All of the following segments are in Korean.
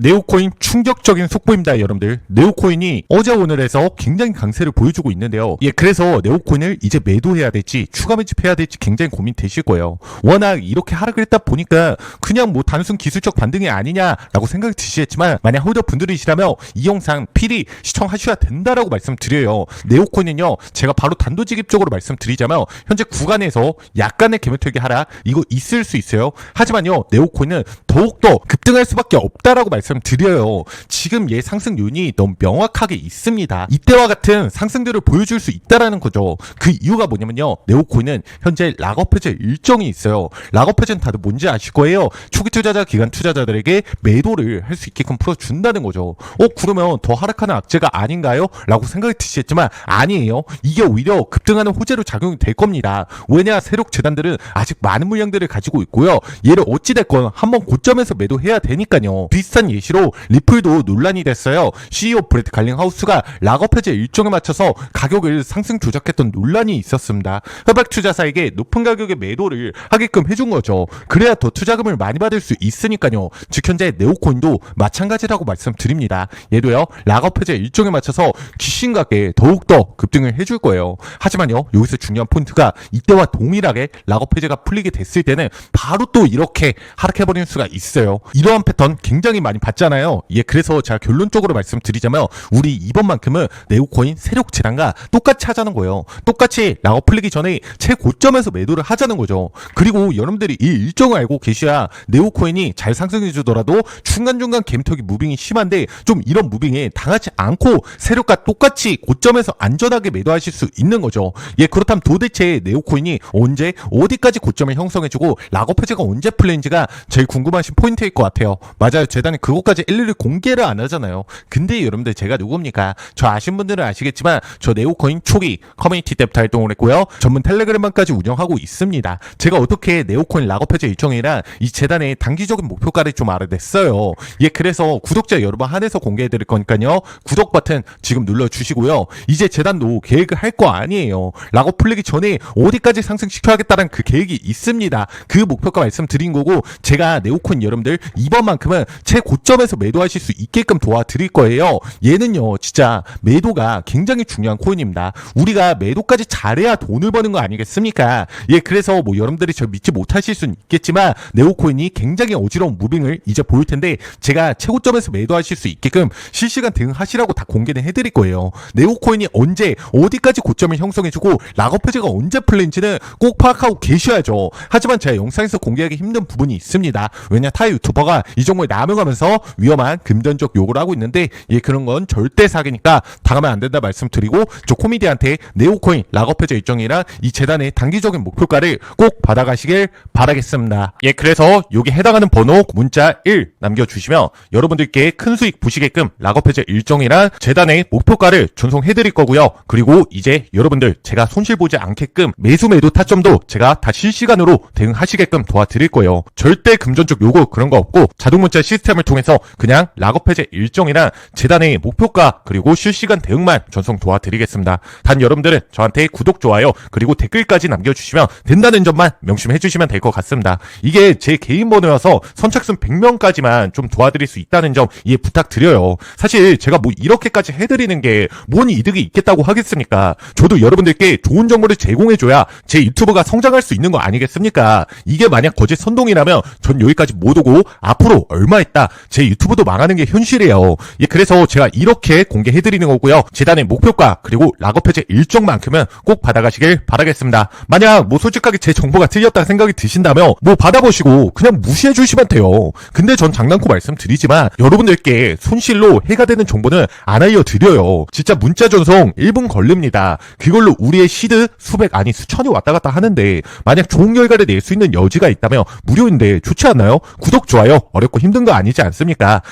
네오코인 충격적인 속보입니다, 여러분들. 네오코인이 어제 오늘에서 굉장히 강세를 보여주고 있는데요. 예, 그래서 네오코인을 이제 매도해야 될지 추가 매집해야 될지 굉장히 고민되실 거예요. 워낙 이렇게 하락을 했다 보니까 그냥 뭐 단순 기술적 반등이 아니냐라고 생각이 드시겠지만 만약 홀더 분들이시라면 이 영상 필히 시청하셔야 된다라고 말씀드려요. 네오코인은요, 제가 바로 단도직입적으로 말씀드리자면 현재 구간에서 약간의 개매털기 하락 이거 있을 수 있어요. 하지만요, 네오코인은 더욱더 급등할 수밖에 없다라고 말씀 드려요. 지금 얘 상승 요인이 너무 명확하게 있습니다. 이때와 같은 상승들을 보여줄 수 있다라는 거죠. 그 이유가 뭐냐면요. 네오코인은 현재 락업 해제 일정이 있어요. 락업 해제는 다들 뭔지 아실 거예요. 초기 투자자 기간 투자자들에게 매도를 할 수 있게끔 풀어준다는 거죠. 어 그러면 더 하락하는 악재가 아닌가요? 라고 생각이 드시겠지만 아니에요. 이게 오히려 급등하는 호재로 작용이 될 겁니다. 왜냐 세력 재단들은 아직 많은 물량들을 가지고 있고요. 얘를 어찌됐건 한번 고점에서 매도해야 되니까요. 비슷한 예 시로 리플도 논란이 됐어요. CEO 브레드 갈링하우스가 락업 해제 일정에 맞춰서 가격을 상승 조작했던 논란이 있었습니다. 협약 투자사에게 높은 가격의 매도를 하게끔 해준 거죠. 그래야 더 투자금을 많이 받을 수 있으니까요. 즉 현재 네오코인도 마찬가지라고 말씀드립니다. 얘도요 락업 해제 일정에 맞춰서 귀신같게 더욱더 급등을 해줄 거예요. 하지만요 여기서 중요한 포인트가 이때와 동일하게 락업 해제가 풀리게 됐을 때는 바로 또 이렇게 하락해버리는 수가 있어요. 이러한 패턴 굉장히 많이 봤잖아요. 예, 그래서 제가 결론적으로 말씀드리자면 우리 이번만큼은 네오코인 세력 재단과 똑같이 하자는 거예요. 똑같이 락업 풀리기 전에 최고점에서 매도를 하자는 거죠. 그리고 여러분들이 이 일정을 알고 계셔야 네오코인이 잘 상승해 주더라도 중간중간 갬턱이 무빙이 심한데 좀 이런 무빙에 당하지 않고 세력과 똑같이 고점에서 안전하게 매도하실 수 있는 거죠. 예, 그렇다면 도대체 네오코인이 언제 어디까지 고점을 형성해주고 락업 해제가 언제 풀리는지가 제일 궁금하신 포인트일 것 같아요. 맞아요. 재단이 그 것까지 일일이 공개를 안 하잖아요. 근데 여러분들 제가 누굽니까? 저 아신 분들은 아시겠지만 저 네오코인 초기 커뮤니티 때부터 활동을 했고요. 전문 텔레그램만까지 운영하고 있습니다. 제가 어떻게 네오코인 락업 해제 일정이랑 이 재단의 단기적인 목표가를 좀 알아냈어요. 예, 그래서 구독자 여러분 한해서 공개해 드릴 거니까요. 구독 버튼 지금 눌러 주시고요. 이제 재단도 계획을 할 거 아니에요. 락업 풀리기 전에 어디까지 상승시켜야겠다는 그 계획이 있습니다. 그 목표가 말씀드린 거고 제가 네오코인 여러분들 이번만큼은 최고점 에서 매도하실 수 있게끔 도와드릴 거예요. 얘는요, 진짜 매도가 굉장히 중요한 코인입니다. 우리가 매도까지 잘해야 돈을 버는 거 아니겠습니까? 예, 그래서 뭐 여러분들이 저 믿지 못하실 수는 있겠지만 네오코인이 굉장히 어지러운 무빙을 이제 보일 텐데 제가 최고점에서 매도하실 수 있게끔 실시간 대응하시라고 다 공개는 해드릴 거예요. 네오코인이 언제 어디까지 고점을 형성해주고 락업 해제가 언제 풀린지는 꼭 파악하고 계셔야죠. 하지만 제가 영상에서 공개하기 힘든 부분이 있습니다. 왜냐 타 유튜버가 이 종목에 남용하면서 위험한 금전적 요구를 하고 있는데 예 그런 건 절대 사기니까 당하면 안 된다 말씀드리고 저 코미디한테 네오코인 락업 해제 일정이랑 이 재단의 단기적인 목표가를 꼭 받아가시길 바라겠습니다. 예 그래서 여기 해당하는 번호 문자 1 남겨주시면 여러분들께 큰 수익 보시게끔 락업 해제 일정이랑 재단의 목표가를 전송해드릴 거고요. 그리고 이제 여러분들 제가 손실 보지 않게끔 매수 매도 타점도 제가 다 실시간으로 대응하시게끔 도와드릴 거예요. 절대 금전적 요구 그런 거 없고 자동 문자 시스템을 통해서 그냥 락업 해제 일정이나 재단의 목표가 그리고 실시간 대응만 전송 도와드리겠습니다. 단 여러분들은 저한테 구독 좋아요 그리고 댓글까지 남겨주시면 된다는 점만 명심해 주시면 될 것 같습니다. 이게 제 개인 번호여서 선착순 100명까지만 좀 도와드릴 수 있다는 점 이해 부탁드려요. 사실 제가 뭐 이렇게까지 해드리는 게 뭔 이득이 있겠다고 하겠습니까? 저도 여러분들께 좋은 정보를 제공해줘야 제 유튜브가 성장할 수 있는 거 아니겠습니까? 이게 만약 거짓 선동이라면 전 여기까지 못 오고 앞으로 얼마 있다 제 유튜브도 망하는 게 현실이에요. 예, 그래서 제가 이렇게 공개해드리는 거고요. 재단의 목표가 그리고 락업 해제 일정만큼은 꼭 받아가시길 바라겠습니다. 만약 뭐 솔직하게 제 정보가 틀렸다 생각이 드신다면 뭐 받아보시고 그냥 무시해 주시면 돼요. 근데 전 장난코 말씀드리지만 여러분들께 손실로 해가 되는 정보는 안 알려드려요. 진짜 문자 전송 1분 걸립니다. 그걸로 우리의 시드 수백 아니 수천이 왔다 갔다 하는데 만약 좋은 결과를 낼 수 있는 여지가 있다면 무료인데 좋지 않나요? 구독 좋아요 어렵고 힘든 거 아니지 않습니까?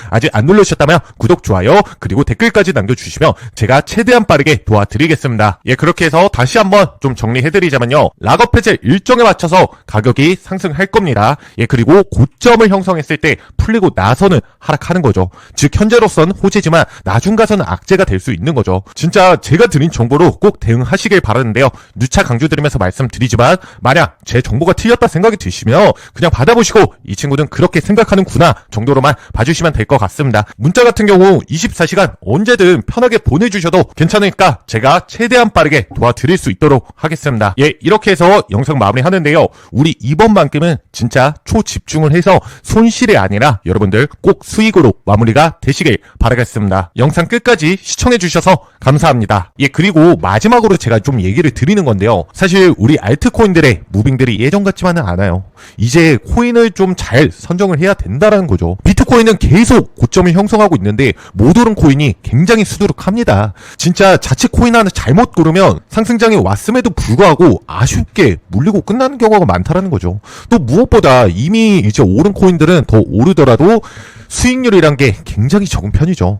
아직 안 누르셨다면 구독 좋아요 그리고 댓글까지 남겨주시면 제가 최대한 빠르게 도와드리겠습니다. 예 그렇게 해서 다시 한번 좀 정리해드리자면요 락업 해제 일정에 맞춰서 가격이 상승할 겁니다. 예 그리고 고점을 형성했을 때 풀리고 나서는 하락하는 거죠. 즉 현재로선 호재지만 나중 가서는 악재가 될 수 있는 거죠. 진짜 제가 드린 정보로 꼭 대응하시길 바라는데요. 누차 강조드리면서 말씀드리지만 만약 제 정보가 틀렸다 생각이 드시면 그냥 받아보시고 이 친구는 그렇게 생각하는구나 정도로만 봐주시면 될 것 같습니다. 문자 같은 경우 24시간 언제든 편하게 보내주셔도 괜찮으니까 제가 최대한 빠르게 도와드릴 수 있도록 하겠습니다. 예, 이렇게 해서 영상 마무리 하는데요. 우리 이번만큼은 진짜 초집중을 해서 손실이 아니라 여러분들 꼭 수익으로 마무리가 되시길 바라겠습니다. 영상 끝까지 시청해주셔서 감사합니다. 예, 그리고 마지막으로 제가 좀 얘기를 드리는 건데요. 사실 우리 알트코인들의 무빙들이 예전 같지만은 않아요. 이제 코인을 좀 잘 선정을 해야 된다라는 거죠. 비트코인은 계속 고점을 형성하고 있는데 못 오른 코인이 굉장히 수두룩합니다. 진짜 자칫 코인 하나 잘못 고르면 상승장에 왔음에도 불구하고 아쉽게 물리고 끝나는 경우가 많다라는 거죠. 또 무엇보다 이미 이제 오른 코인들은 더 오르더라도 수익률이란 게 굉장히 적은 편이죠.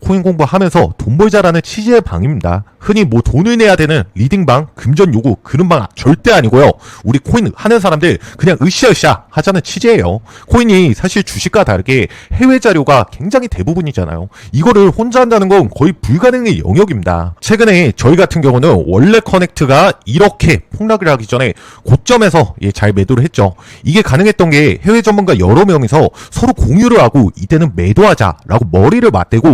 코인 공부하면서 돈 벌자라는 취지의 방입니다. 흔히 뭐 돈을 내야 되는 리딩방, 금전 요구 그런 방 절대 아니고요. 우리 코인 하는 사람들 그냥 으쌰으쌰 하자는 취지예요. 코인이 사실 주식과 다르게 해외 자료가 굉장히 대부분이잖아요. 이거를 혼자 한다는 건 거의 불가능의 영역입니다. 최근에 저희 같은 경우는 원래 커넥트가 이렇게 폭락을 하기 전에 고점에서 예, 잘 매도를 했죠. 이게 가능했던 게 해외 전문가 여러 명이서 서로 공유를 하고 이때는 매도하자라고 머리를 맞대고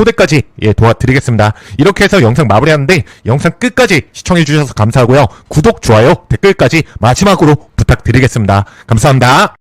초대까지 예, 도와드리겠습니다. 이렇게 해서 영상 마무리하는데 영상 끝까지 시청해주셔서 감사하고요. 구독, 좋아요, 댓글까지 마지막으로 부탁드리겠습니다. 감사합니다.